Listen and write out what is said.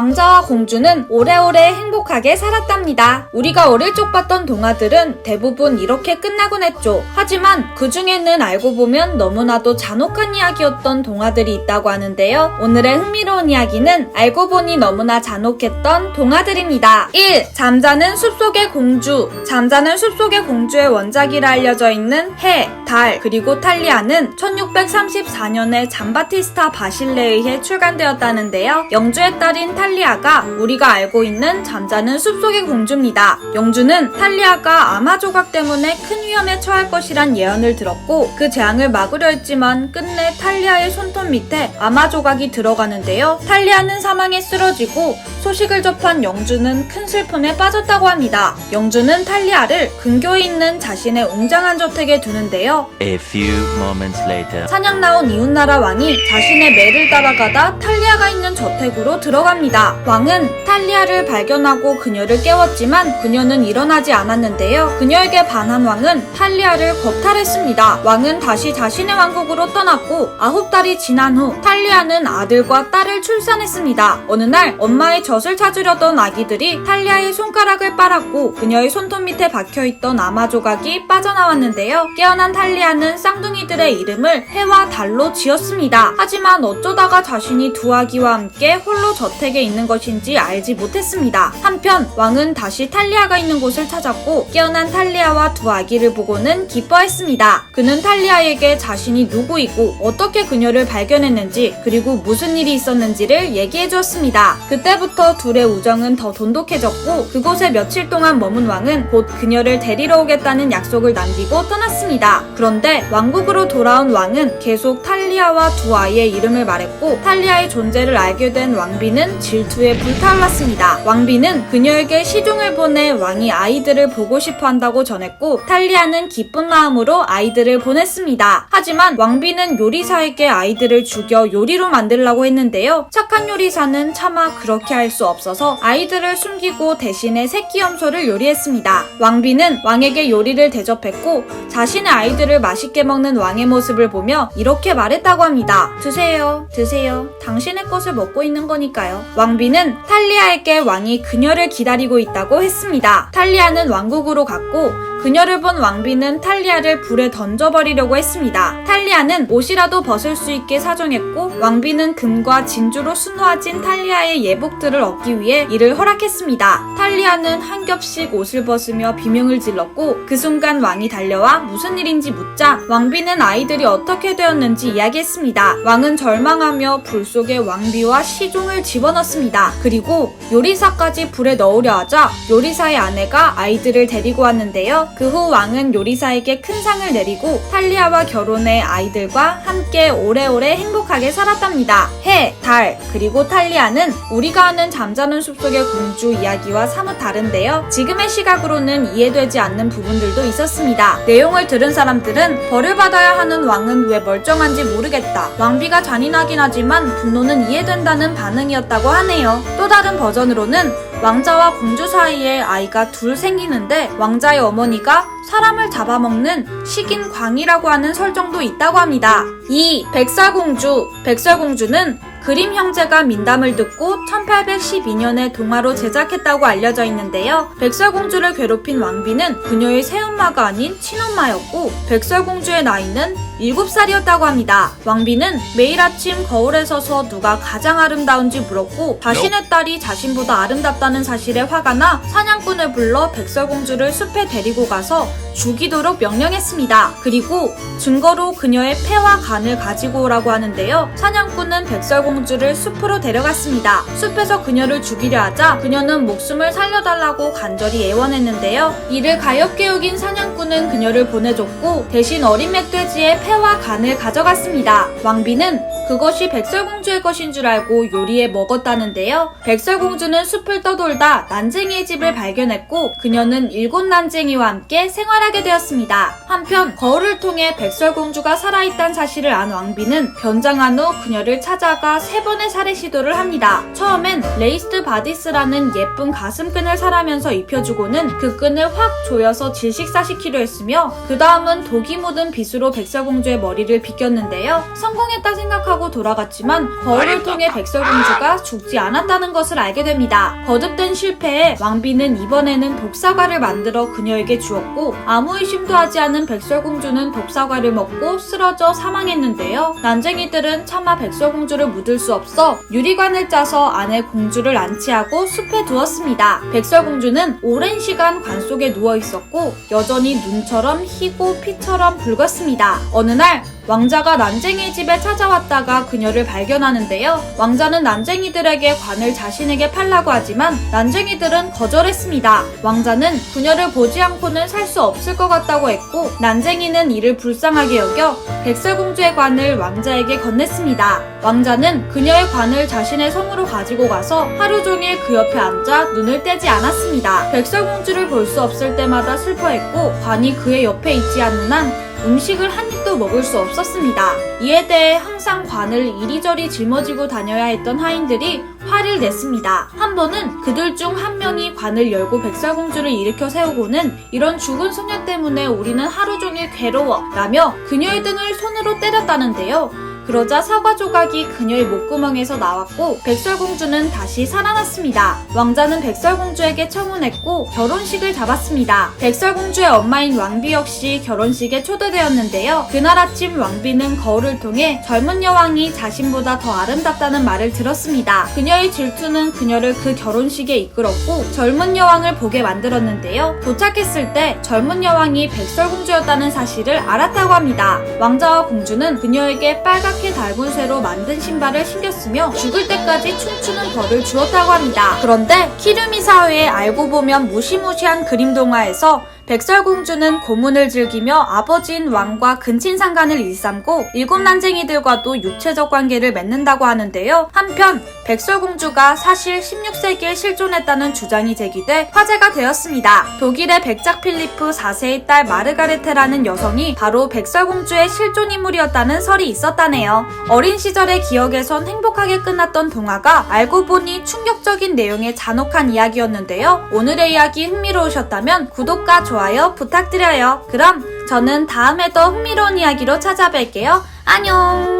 왕자와 공주는 오래오래 행복하게 살았답니다. 우리가 어릴 적 봤던 동화들은 대부분 이렇게 끝나곤 했죠. 하지만 그 중에는 알고 보면 너무나도 잔혹한 이야기였던 동화들이 있다고 하는데요. 오늘의 흥미로운 이야기는 알고 보니 너무나 잔혹했던 동화들입니다. 1. 잠자는 숲속의 공주. 잠자는 숲속의 공주의 원작이라 알려져 있는 해, 달, 그리고 탈리아는 1634년에 잠바티스타 바실레에 의해 출간되었다는데요. 영주의 딸인 탈리아가 우리가 알고 있는 잠자는 숲속의 공주입니다. 영주는 탈리아가 아마 조각 때문에 큰 위험에 처할 것이란 예언을 들었고 그 재앙을 막으려 했지만 끝내 탈리아의 손톱 밑에 아마 조각이 들어가는데요. 탈리아는 사망에 쓰러지고 소식을 접한 영주는 큰 슬픔에 빠졌다고 합니다. 영주는 탈리아를 근교에 있는 자신의 웅장한 저택에 두는데요. A few moments later. 사냥 나온 이웃나라 왕이 자신의 매를 따라가다 탈리아가 있는 저택으로 들어갑니다. 왕은 탈리아를 발견하고 그녀를 깨웠지만 그녀는 일어나지 않았는데요. 그녀에게 반한 왕은 탈리아를 겁탈했습니다. 왕은 다시 자신의 왕국으로 떠났고 아홉 달이 지난 후 탈리아는 아들과 딸을 출산했습니다. 어느 날 엄마의 젖을 찾으려던 아기들이 탈리아의 손가락을 빨았고 그녀의 손톱 밑에 박혀있던 아마 조각이 빠져나왔는데요. 깨어난 탈리아는 쌍둥이 들의 이름을 해와 달로 지었습니다. 하지만 어쩌다가 자신이 두 아기와 함께 홀로 저택에 있는 것인지 알지 못했습니다. 한편 왕은 다시 탈리아가 있는 곳을 찾았고 깨어난 탈리아와 두 아기를 보고는 기뻐했습니다. 그는 탈리아에게 자신이 누구이고 어떻게 그녀를 발견했는지 그리고 무슨 일이 있었는지를 얘기해 주었습니다. 그때부터 둘의 우정은 더 돈독해졌고 그곳에 며칠 동안 머문 왕은 곧 그녀를 데리러 오겠다는 약속을 남기고 떠났습니다. 그런데 왕국으로 돌아온 왕은 계속 탈리아와 두 아이의 이름을 말했고 탈리아의 존재를 알게 된 왕비는 질투에 불타올랐습니다. 왕비는 그녀에게 시종을 보내 왕이 아이들을 보고 싶어 한다고 전했고 탈리아는 기쁜 마음으로 아이들을 보냈습니다. 하지만 왕비는 요리사에게 아이들을 죽여 요리로 만들라고 했는데요. 착한 요리사는 차마 그렇게 할 수 없어서 아이들을 숨기고 대신에 새끼 염소를 요리했습니다. 왕비는 왕에게 요리를 대접했고 자신의 아이들을 맛있게 먹는 왕의 모습을 보며 이렇게 말했다고 합니다. 드세요, 드세요. 당신의 것을 먹고 있는 거니까요. 왕비는 탈리아에게 왕이 그녀를 기다리고 있다고 했습니다. 탈리아는 왕국으로 갔고 그녀를 본 왕비는 탈리아를 불에 던져버리려고 했습니다. 탈리아는 옷이라도 벗을 수 있게 사정했고 왕비는 금과 진주로 수놓아진 탈리아의 예복들을 얻기 위해 이를 허락했습니다. 탈리아는 한 겹씩 옷을 벗으며 비명을 질렀고 그 순간 왕이 달려와 무슨 일인지 묻자 왕비는 아이들이 어떻게 되었는지 이야기했습니다. 왕은 절망하며 불 속에 왕비와 시종을 집어넣습니다. 그리고 요리사까지 불에 넣으려 하자 요리사의 아내가 아이들을 데리고 왔는데요. 그 후 왕은 요리사에게 큰 상을 내리고 탈리아와 결혼해 아이들과 함께 오래오래 행복하게 살았답니다. 해, 달, 그리고 탈리아는 우리가 아는 잠자는 숲속의 공주 이야기와 사뭇 다른데요. 지금의 시각으로는 이해되지 않는 부분들도 있었습니다. 내용을 들은 사람들은 벌을 받아야 하는 왕은 왜 멀쩡한지 모르겠다. 왕비가 잔인하긴 하지만 분노는 이해된다는 반응이었다고 하네요. 또 다른 버전으로는 왕자와 공주 사이에 아이가 둘 생기는데 왕자의 어머니가 사람을 잡아먹는 식인 광이라고 하는 설정도 있다고 합니다. 2. 백설공주. 백설공주는 그림 형제가 민담을 듣고 1812년에 동화로 제작했다고 알려져 있는데요. 백설공주를 괴롭힌 왕비는 그녀의 새엄마가 아닌 친엄마였고 백설공주의 나이는 7살이었다고 합니다. 왕비는 매일 아침 거울에 서서 누가 가장 아름다운지 물었고 자신의 딸이 자신보다 아름답다는 사실에 화가 나 사냥꾼을 불러 백설공주를 숲에 데리고 가서 죽이도록 명령했습니다. 그리고 증거로 그녀의 폐와 간을 가지고 오라고 하는데요. 사냥꾼은 백설공주를 숲으로 데려갔습니다. 숲에서 그녀를 죽이려 하자 그녀는 목숨을 살려달라고 간절히 애원했는데요. 이를 가엾게 여긴 사냥꾼은 그녀를 보내줬고 대신 어린 멧돼지의 폐와 간을 가져갔습니다. 왕비는 그것이 백설공주의 것인 줄 알고 요리해 먹었다는데요. 백설공주는 숲을 떠돌다 난쟁이의 집을 발견했고 그녀는 일곱 난쟁이와 함께 생활하게 되었습니다. 한편 거울을 통해 백설공주가 살아있다는 사실을 안 왕비는 변장한 후 그녀를 찾아가 세 번의 살해 시도를 합니다. 처음엔 레이스드 바디스라는 예쁜 가슴끈을 사라면서 입혀주고는 그 끈을 확 조여서 질식사시키려 했으며 그 다음은 독이 묻은 빗으로 백설공주의 머리를 빗겼는데요. 성공했다 생각하고 타고 돌아갔지만 거울을 통해 백설공주가 죽지 않았다는 것을 알게 됩니다. 거듭된 실패에 왕비는 이번에는 독사과를 만들어 그녀에게 주었고 아무 의심도 하지 않은 백설공주는 독사과를 먹고 쓰러져 사망했는데요. 난쟁이들은 차마 백설공주를 묻을 수 없어 유리관을 짜서 안에 공주를 안치하고 숲에 두었습니다. 백설공주는 오랜 시간 관 속에 누워 있었고 여전히 눈처럼 희고 피처럼 붉었습니다. 어느 날 왕자가 난쟁이 집에 찾아왔다가 그녀를 발견하는데요. 왕자는 난쟁이들에게 관을 자신에게 팔라고 하지만 난쟁이들은 거절했습니다. 왕자는 그녀를 보지 않고는 살 수 없을 것 같다고 했고 난쟁이는 이를 불쌍하게 여겨 백설공주의 관을 왕자에게 건넸습니다. 왕자는 그녀의 관을 자신의 성으로 가지고 가서 하루 종일 그 옆에 앉아 눈을 떼지 않았습니다. 백설공주를 볼 수 없을 때마다 슬퍼했고 관이 그의 옆에 있지 않는 한 음식을 한 입도 먹을 수 없었습니다. 이에 대해 항상 관을 이리저리 짊어지고 다녀야 했던 하인들이 화를 냈습니다. 한 번은 그들 중 한 명이 관을 열고 백설공주를 일으켜 세우고는 이런 죽은 소녀 때문에 우리는 하루 종일 괴로워 라며 그녀의 등을 손으로 때렸다는데요. 그러자 사과 조각이 그녀의 목구멍에서 나왔고 백설공주는 다시 살아났습니다. 왕자는 백설공주에게 청혼했고 결혼식을 잡았습니다. 백설공주의 엄마인 왕비 역시 결혼식에 초대되었는데요. 그날 아침 왕비는 거울을 통해 젊은 여왕이 자신보다 더 아름답다는 말을 들었습니다. 그녀의 질투는 그녀를 그 결혼식에 이끌었고 젊은 여왕을 보게 만들었는데요. 도착했을 때 젊은 여왕이 백설공주였다는 사실을 알았다고 합니다. 왕자와 공주는 그녀에게 빨갛게 달군 쇠로 만든 신발을 신겼으며 죽을 때까지 춤추는 벌을 주었다고 합니다. 그런데 키르미 사회에 알고 보면 무시무시한 그림 동화에서 백설공주는 고문을 즐기며 아버지인 왕과 근친상간을 일삼고 일곱 난쟁이들과도 육체적 관계를 맺는다고 하는데요. 한편 백설공주가 사실 16세기에 실존했다는 주장이 제기돼 화제가 되었습니다. 독일의 백작 필리프 4세의 딸 마르가레테라는 여성이 바로 백설공주의 실존 인물이었다는 설이 있었다네요. 어린 시절의 기억에선 행복하게 끝났던 동화가 알고 보니 충격적인 내용의 잔혹한 이야기였는데요. 오늘의 이야기 흥미로우셨다면 구독과 좋아요 부탁드려요. 그럼 저는 다음에 더 흥미로운 이야기로 찾아뵐게요. 안녕!